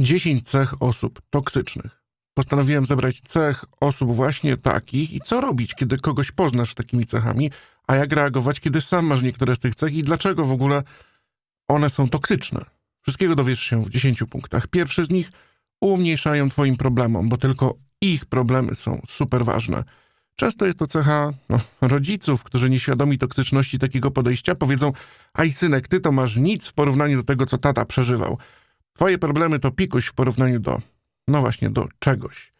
10 cech osób toksycznych. Postanowiłem zebrać cech osób właśnie takich i co robić, kiedy kogoś poznasz z takimi cechami, a jak reagować, kiedy sam masz niektóre z tych cech i dlaczego w ogóle one są toksyczne. Wszystkiego dowiesz się w 10 punktach. Pierwszy z nich umniejszają twoim problemom, bo tylko ich problemy są super ważne. Często jest to cecha no, rodziców, którzy nieświadomi toksyczności takiego podejścia powiedzą: Aj, synek, ty to masz nic w porównaniu do tego, co tata przeżywał. Twoje problemy to pikuś w porównaniu do, no właśnie, do czegoś.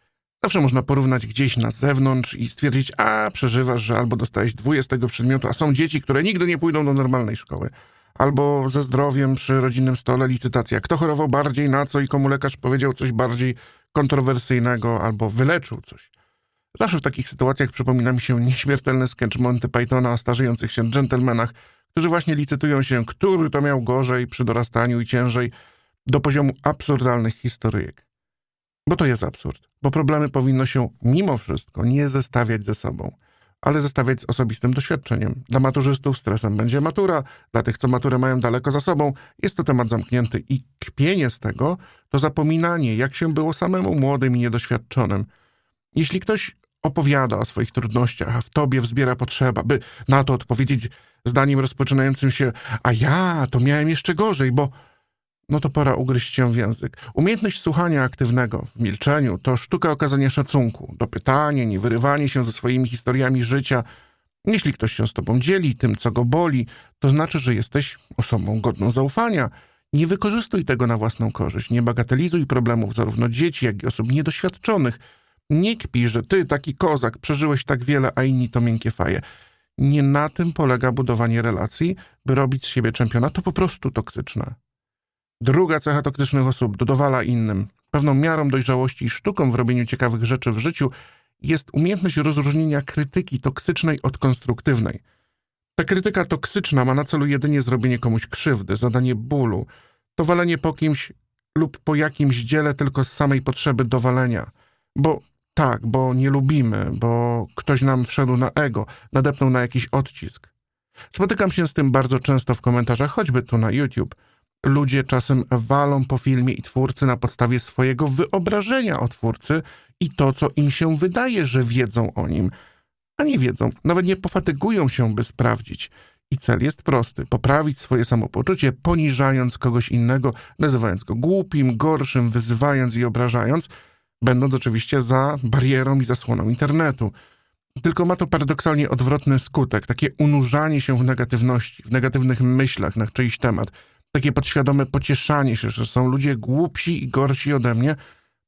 Zawsze można porównać gdzieś na zewnątrz i stwierdzić, a przeżywasz, że albo dostałeś dwóje z tego przedmiotu, a są dzieci, które nigdy nie pójdą do normalnej szkoły. Albo ze zdrowiem przy rodzinnym stole licytacja. Kto chorował bardziej, na co i komu lekarz powiedział coś bardziej kontrowersyjnego, albo wyleczył coś. Zawsze w takich sytuacjach przypomina mi się nieśmiertelny sketch Monty Pythona o starzejących się dżentelmenach, którzy właśnie licytują się, który to miał gorzej przy dorastaniu i ciężej, do poziomu absurdalnych historyjek. Bo to jest absurd, bo problemy powinno się mimo wszystko nie zestawiać ze sobą, ale zestawiać z osobistym doświadczeniem. Dla maturzystów stresem będzie matura, dla tych, co maturę mają daleko za sobą, jest to temat zamknięty i kpienie z tego to zapominanie, jak się było samemu młodym i niedoświadczonym. Jeśli ktoś opowiada o swoich trudnościach, a w tobie wzbiera potrzeba, by na to odpowiedzieć zdaniem rozpoczynającym się, a ja to miałem jeszcze gorzej, bo no to pora ugryźć się w język. Umiejętność słuchania aktywnego w milczeniu to sztuka okazania szacunku, dopytanie, nie wyrywanie się ze swoimi historiami życia. Jeśli ktoś się z tobą dzieli tym, co go boli, to znaczy, że jesteś osobą godną zaufania. Nie wykorzystuj tego na własną korzyść. Nie bagatelizuj problemów zarówno dzieci, jak i osób niedoświadczonych. Nie kpij, że ty, taki kozak, przeżyłeś tak wiele, a inni to miękkie faje. Nie na tym polega budowanie relacji, by robić z siebie czempiona. To po prostu toksyczne. Druga cecha toksycznych osób dodawala innym. Pewną miarą dojrzałości i sztuką w robieniu ciekawych rzeczy w życiu jest umiejętność rozróżnienia krytyki toksycznej od konstruktywnej. Ta krytyka toksyczna ma na celu jedynie zrobienie komuś krzywdy, zadanie bólu, to walenie po kimś lub po jakimś dziele tylko z samej potrzeby dowalenia. Bo tak, bo nie lubimy, bo ktoś nam wszedł na ego, nadepnął na jakiś odcisk. Spotykam się z tym bardzo często w komentarzach, choćby tu na YouTube. Ludzie czasem walą po filmie i twórcy na podstawie swojego wyobrażenia o twórcy i to, co im się wydaje, że wiedzą o nim, a nie wiedzą, nawet nie pofatygują się, by sprawdzić. I cel jest prosty: poprawić swoje samopoczucie, poniżając kogoś innego, nazywając go głupim, gorszym, wyzywając i obrażając, będąc oczywiście za barierą i zasłoną internetu. Tylko ma to paradoksalnie odwrotny skutek, takie unurzanie się w negatywności, w negatywnych myślach na czyjś temat, takie podświadome pocieszanie się, że są ludzie głupsi i gorsi ode mnie,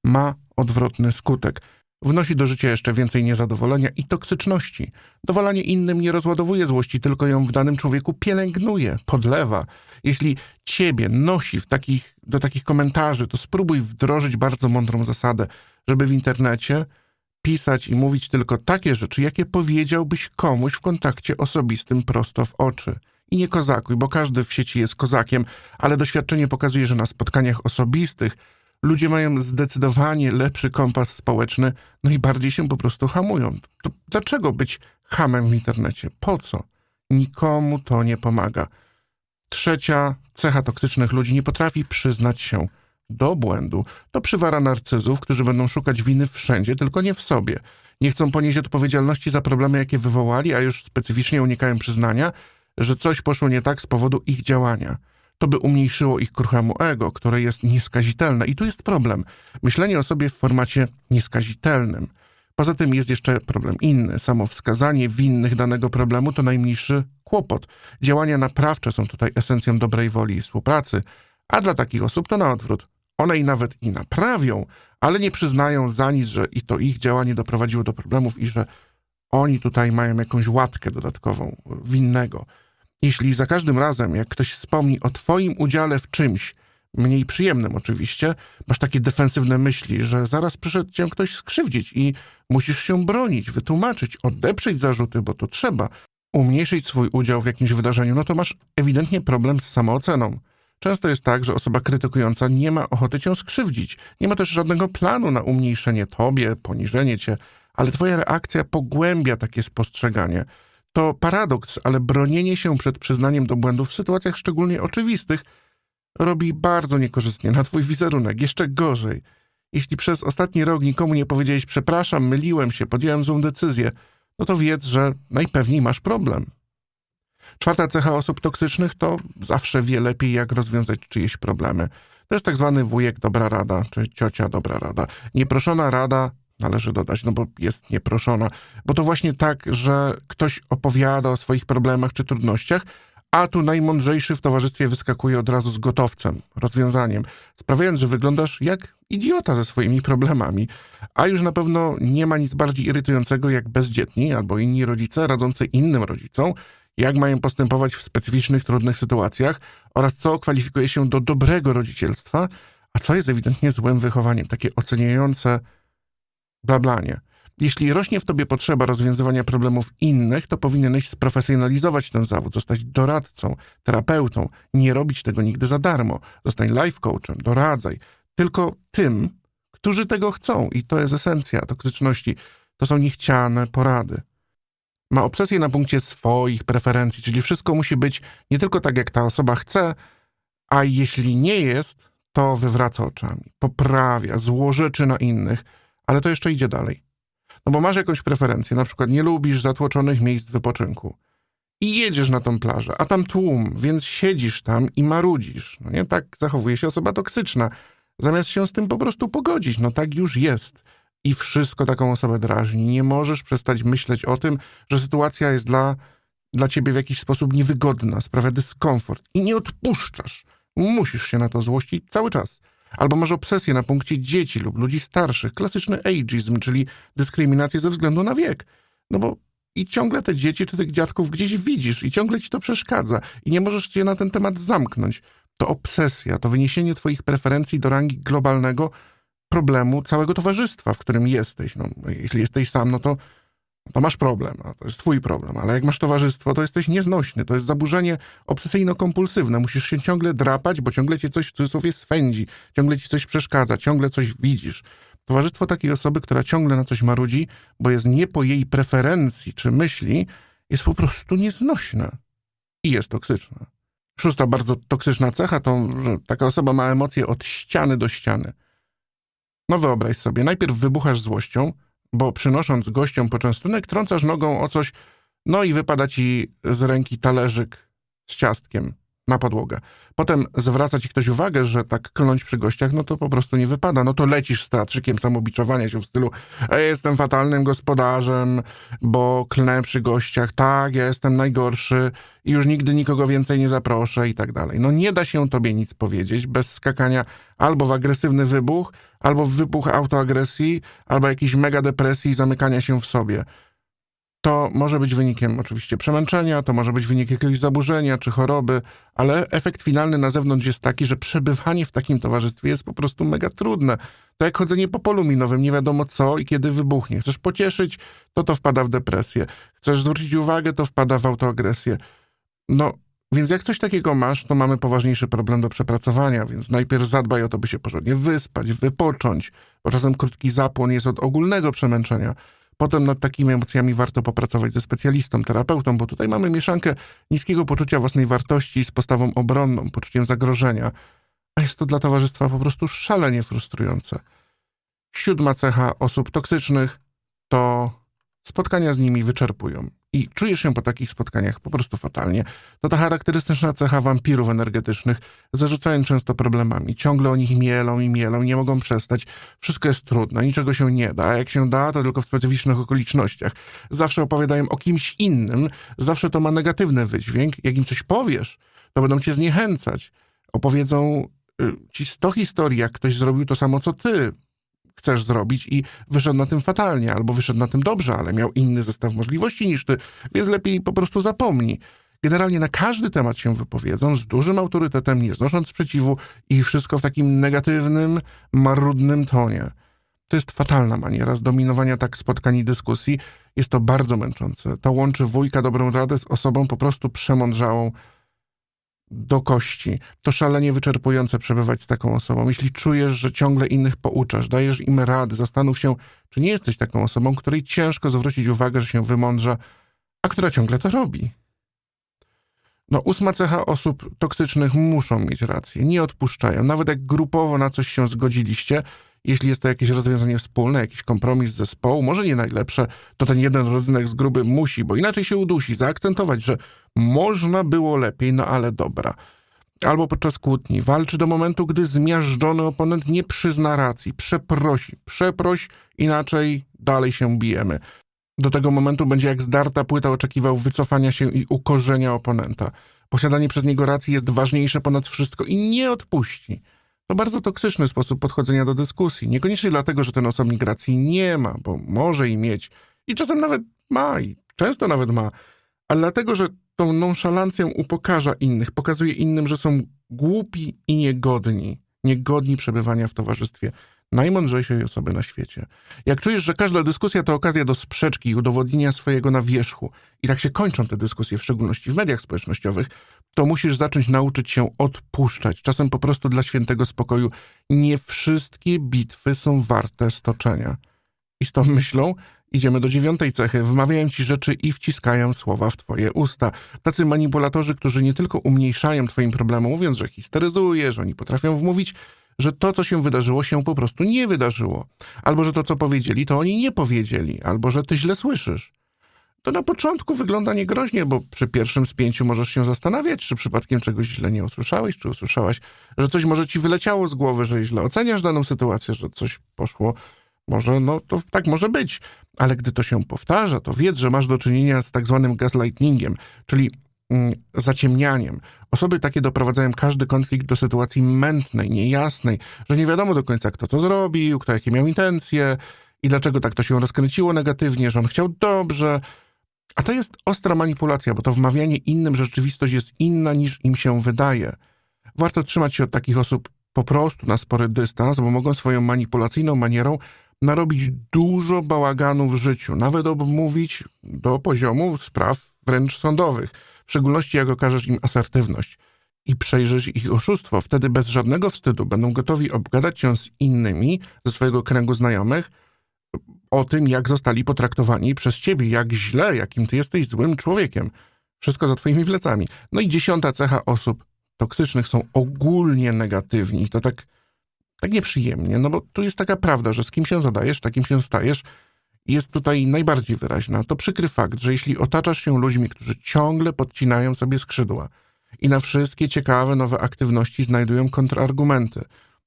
ma odwrotny skutek. Wnosi do życia jeszcze więcej niezadowolenia i toksyczności. Dowalanie innym nie rozładowuje złości, tylko ją w danym człowieku pielęgnuje, podlewa. Jeśli ciebie nosi takich, do takich komentarzy, to spróbuj wdrożyć bardzo mądrą zasadę, żeby w internecie pisać i mówić tylko takie rzeczy, jakie powiedziałbyś komuś w kontakcie osobistym prosto w oczy. I nie kozakuj, bo każdy w sieci jest kozakiem, ale doświadczenie pokazuje, że na spotkaniach osobistych ludzie mają zdecydowanie lepszy kompas społeczny, no i bardziej się po prostu hamują. To dlaczego być hamem w internecie? Po co? Nikomu to nie pomaga. Trzecia cecha toksycznych ludzi nie potrafi przyznać się do błędu. To przywara narcyzów, którzy będą szukać winy wszędzie, tylko nie w sobie. Nie chcą ponieść odpowiedzialności za problemy, jakie wywołali, a już specyficznie unikają przyznania, że coś poszło nie tak z powodu ich działania. To by umniejszyło ich kruchemu ego, które jest nieskazitelne. I tu jest problem. Myślenie o sobie w formacie nieskazitelnym. Poza tym jest jeszcze problem inny. Samo wskazanie winnych danego problemu to najmniejszy kłopot. Działania naprawcze są tutaj esencją dobrej woli i współpracy, a dla takich osób to na odwrót. One i nawet i naprawią, ale nie przyznają za nic, że i to ich działanie doprowadziło do problemów i że oni tutaj mają jakąś łatkę dodatkową winnego. Jeśli za każdym razem, jak ktoś wspomni o Twoim udziale w czymś, mniej przyjemnym oczywiście, masz takie defensywne myśli, że zaraz przyszedł Cię ktoś skrzywdzić i musisz się bronić, wytłumaczyć, odeprzeć zarzuty, bo to trzeba, umniejszyć swój udział w jakimś wydarzeniu, no to masz ewidentnie problem z samooceną. Często jest tak, że osoba krytykująca nie ma ochoty cię skrzywdzić. Nie ma też żadnego planu na umniejszenie tobie, poniżenie cię, ale twoja reakcja pogłębia takie spostrzeganie. To paradoks, ale bronienie się przed przyznaniem do błędów w sytuacjach szczególnie oczywistych robi bardzo niekorzystnie na twój wizerunek, jeszcze gorzej. Jeśli przez ostatni rok nikomu nie powiedziałeś przepraszam, myliłem się, podjąłem złą decyzję, no to wiedz, że najpewniej masz problem. Czwarta cecha osób toksycznych to zawsze wie lepiej, jak rozwiązać czyjeś problemy. To jest tak zwany wujek dobra rada, czy ciocia dobra rada. Nieproszona rada należy dodać, no bo jest nieproszona, bo to właśnie tak, że ktoś opowiada o swoich problemach czy trudnościach, a tu najmądrzejszy w towarzystwie wyskakuje od razu z gotowcem, rozwiązaniem, sprawiając, że wyglądasz jak idiota ze swoimi problemami. A już na pewno nie ma nic bardziej irytującego jak bezdzietni albo inni rodzice radzący innym rodzicom, jak mają postępować w specyficznych, trudnych sytuacjach oraz co kwalifikuje się do dobrego rodzicielstwa, a co jest ewidentnie złym wychowaniem, takie oceniające blablanie. Jeśli rośnie w tobie potrzeba rozwiązywania problemów innych, to powinieneś sprofesjonalizować ten zawód, zostać doradcą, terapeutą, nie robić tego nigdy za darmo. Zostań life coachem, doradzaj. Tylko tym, którzy tego chcą i to jest esencja toksyczności. To są niechciane porady. Ma obsesję na punkcie swoich preferencji, czyli wszystko musi być nie tylko tak, jak ta osoba chce, a jeśli nie jest, to wywraca oczami, poprawia, złożyczy na innych, ale to jeszcze idzie dalej. No bo masz jakąś preferencję, na przykład nie lubisz zatłoczonych miejsc wypoczynku i jedziesz na tą plażę, a tam tłum, więc siedzisz tam i marudzisz. No nie tak zachowuje się osoba toksyczna. Zamiast się z tym po prostu pogodzić, no tak już jest. I wszystko taką osobę drażni. Nie możesz przestać myśleć o tym, że sytuacja jest dla, dla ciebie w jakiś sposób niewygodna, sprawia dyskomfort i nie odpuszczasz. Musisz się na to złościć cały czas. Albo masz obsesję na punkcie dzieci lub ludzi starszych, klasyczny ageism, czyli dyskryminację ze względu na wiek. No bo i ciągle te dzieci czy tych dziadków gdzieś widzisz i ciągle ci to przeszkadza i nie możesz się na ten temat zamknąć. To obsesja, to wyniesienie twoich preferencji do rangi globalnego problemu całego towarzystwa, w którym jesteś. No, jeśli jesteś sam, no to, to masz problem, to jest twój problem, ale jak masz towarzystwo, to jesteś nieznośny, to jest zaburzenie obsesyjno-kompulsywne. Musisz się ciągle drapać, bo ciągle cię coś w cudzysłowie swędzi, ciągle ci coś przeszkadza, ciągle coś widzisz. Towarzystwo takiej osoby, która ciągle na coś marudzi, bo jest nie po jej preferencji czy myśli, jest po prostu nieznośne i jest toksyczne. Szósta bardzo toksyczna cecha to, że taka osoba ma emocje od ściany do ściany. No wyobraź sobie, najpierw wybuchasz złością, bo przynosząc gościom poczęstunek, trącasz nogą o coś, no i wypada ci z ręki talerzyk z ciastkiem na podłogę. Potem zwraca ci ktoś uwagę, że tak klnąć przy gościach, no to po prostu nie wypada. No to lecisz z teatrzykiem samobiczowania się w stylu ja jestem fatalnym gospodarzem, bo klnę przy gościach, tak, ja jestem najgorszy i już nigdy nikogo więcej nie zaproszę i tak dalej. No nie da się tobie nic powiedzieć bez skakania albo w agresywny wybuch, albo w wybuch autoagresji, albo jakiejś mega depresji i zamykania się w sobie. To może być wynikiem oczywiście przemęczenia, to może być wynik jakiegoś zaburzenia czy choroby, ale efekt finalny na zewnątrz jest taki, że przebywanie w takim towarzystwie jest po prostu mega trudne. To jak chodzenie po polu minowym, nie wiadomo co i kiedy wybuchnie. Chcesz pocieszyć, to to wpada w depresję. Chcesz zwrócić uwagę, to wpada w autoagresję. No, więc jak coś takiego masz, to mamy poważniejszy problem do przepracowania, więc najpierw zadbaj o to, by się porządnie wyspać, wypocząć, bo czasem krótki zapłon jest od ogólnego przemęczenia. Potem nad takimi emocjami warto popracować ze specjalistą, terapeutą, bo tutaj mamy mieszankę niskiego poczucia własnej wartości z postawą obronną, poczuciem zagrożenia, a jest to dla towarzystwa po prostu szalenie frustrujące. Siódma cecha osób toksycznych to spotkania z nimi wyczerpują. I czujesz się po takich spotkaniach po prostu fatalnie. To ta charakterystyczna cecha wampirów energetycznych, zarzucają często problemami. Ciągle o nich mielą i mielą, nie mogą przestać. Wszystko jest trudne, niczego się nie da, a jak się da, to tylko w specyficznych okolicznościach. Zawsze opowiadają o kimś innym, zawsze to ma negatywny wydźwięk. Jak im coś powiesz, to będą cię zniechęcać. Opowiedzą y, ci sto historii, jak ktoś zrobił to samo, co ty chcesz zrobić i wyszedł na tym fatalnie, albo wyszedł na tym dobrze, ale miał inny zestaw możliwości niż ty, więc lepiej po prostu zapomnij. Generalnie na każdy temat się wypowiedzą z dużym autorytetem, nie znosząc sprzeciwu i wszystko w takim negatywnym, marudnym tonie. To jest fatalna maniera zdominowania tak spotkań i dyskusji. Jest to bardzo męczące. To łączy wujka dobrą radę z osobą po prostu przemądrzałą, do kości. To szalenie wyczerpujące przebywać z taką osobą. Jeśli czujesz, że ciągle innych pouczasz, dajesz im rady, zastanów się, czy nie jesteś taką osobą, której ciężko zwrócić uwagę, że się wymądrza, a która ciągle to robi. No, ósma cecha osób toksycznych muszą mieć rację, nie odpuszczają. Nawet jak grupowo na coś się zgodziliście, jeśli jest to jakieś rozwiązanie wspólne, jakiś kompromis zespołu, może nie najlepsze, to ten jeden rodzynek z gruby musi, bo inaczej się udusi, zaakcentować, że można było lepiej, no ale dobra. Albo podczas kłótni walczy do momentu, gdy zmiażdżony oponent nie przyzna racji, przeprosi, przeproś, inaczej dalej się bijemy. Do tego momentu będzie jak zdarta płyta oczekiwał wycofania się i ukorzenia oponenta. Posiadanie przez niego racji jest ważniejsze ponad wszystko i nie odpuści. To bardzo toksyczny sposób podchodzenia do dyskusji. Niekoniecznie dlatego, że ten osobnik racji nie ma, bo może i mieć. I czasem nawet ma, i często nawet ma. Ale dlatego, że tą nonszalancją upokarza innych, pokazuje innym, że są głupi i niegodni. Niegodni przebywania w towarzystwie najmądrzejszej osoby na świecie. Jak czujesz, że każda dyskusja to okazja do sprzeczki i udowodnienia swojego na wierzchu, i tak się kończą te dyskusje, w szczególności w mediach społecznościowych, to musisz zacząć nauczyć się odpuszczać. Czasem po prostu dla świętego spokoju. Nie wszystkie bitwy są warte stoczenia. I z tą myślą idziemy do dziewiątej cechy. Wmawiają ci rzeczy i wciskają słowa w twoje usta. Tacy manipulatorzy, którzy nie tylko umniejszają twoim problemom, mówiąc, że histeryzujesz, oni potrafią wmówić, że to, co się wydarzyło, się po prostu nie wydarzyło. Albo, że to, co powiedzieli, to oni nie powiedzieli. Albo, że ty źle słyszysz. To na początku wygląda niegroźnie, bo przy pierwszym spięciu możesz się zastanawiać, czy przypadkiem czegoś źle nie usłyszałeś, czy usłyszałaś, że coś może ci wyleciało z głowy, że źle oceniasz daną sytuację, że coś poszło. Może, no to tak może być, ale gdy to się powtarza, to wiedz, że masz do czynienia z tak zwanym gaslightingiem, czyli mm, zaciemnianiem. Osoby takie doprowadzają każdy konflikt do sytuacji mętnej, niejasnej, że nie wiadomo do końca, kto co zrobił, kto jakie miał intencje i dlaczego tak to się rozkręciło negatywnie, że on chciał dobrze. A to jest ostra manipulacja, bo to wmawianie innym, że rzeczywistość jest inna niż im się wydaje. Warto trzymać się od takich osób po prostu na spory dystans, bo mogą swoją manipulacyjną manierą narobić dużo bałaganu w życiu, nawet obmówić do poziomu spraw wręcz sądowych, w szczególności jak okażesz im asertywność i przejrzysz ich oszustwo. Wtedy bez żadnego wstydu będą gotowi obgadać się z innymi ze swojego kręgu znajomych o tym, jak zostali potraktowani przez ciebie, jak źle, jakim ty jesteś złym człowiekiem. Wszystko za twoimi plecami. No i dziesiąta cecha osób toksycznych są ogólnie negatywni to tak tak nieprzyjemnie, no bo tu jest taka prawda, że z kim się zadajesz, takim się stajesz, jest tutaj najbardziej wyraźna. To przykry fakt, że jeśli otaczasz się ludźmi, którzy ciągle podcinają sobie skrzydła i na wszystkie ciekawe nowe aktywności znajdują kontrargumenty,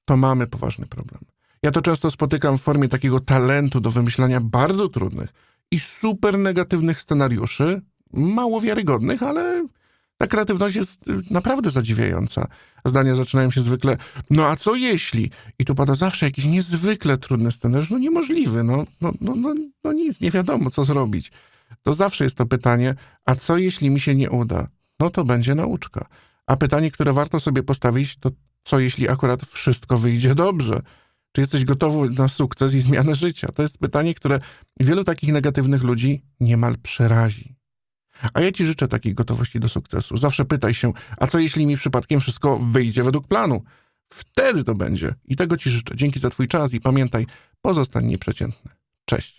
to mamy poważny problem. Ja to często spotykam w formie takiego talentu do wymyślania bardzo trudnych i super negatywnych scenariuszy, mało wiarygodnych, ale ta kreatywność jest y, naprawdę zadziwiająca. Zdania zaczynają się zwykle, no a co jeśli? I tu pada zawsze jakiś niezwykle trudny scenariusz, no niemożliwy, no, no, no, no, no nic, nie wiadomo co zrobić. To zawsze jest to pytanie, a co jeśli mi się nie uda? No to będzie nauczka. A pytanie, które warto sobie postawić, to co jeśli akurat wszystko wyjdzie dobrze? Czy jesteś gotowy na sukces i zmianę życia? To jest pytanie, które wielu takich negatywnych ludzi niemal przerazi. A ja ci życzę takiej gotowości do sukcesu. Zawsze pytaj się, a co jeśli mi przypadkiem wszystko wyjdzie według planu? Wtedy to będzie. I tego ci życzę. Dzięki za twój czas i pamiętaj, pozostań nieprzeciętny. Cześć.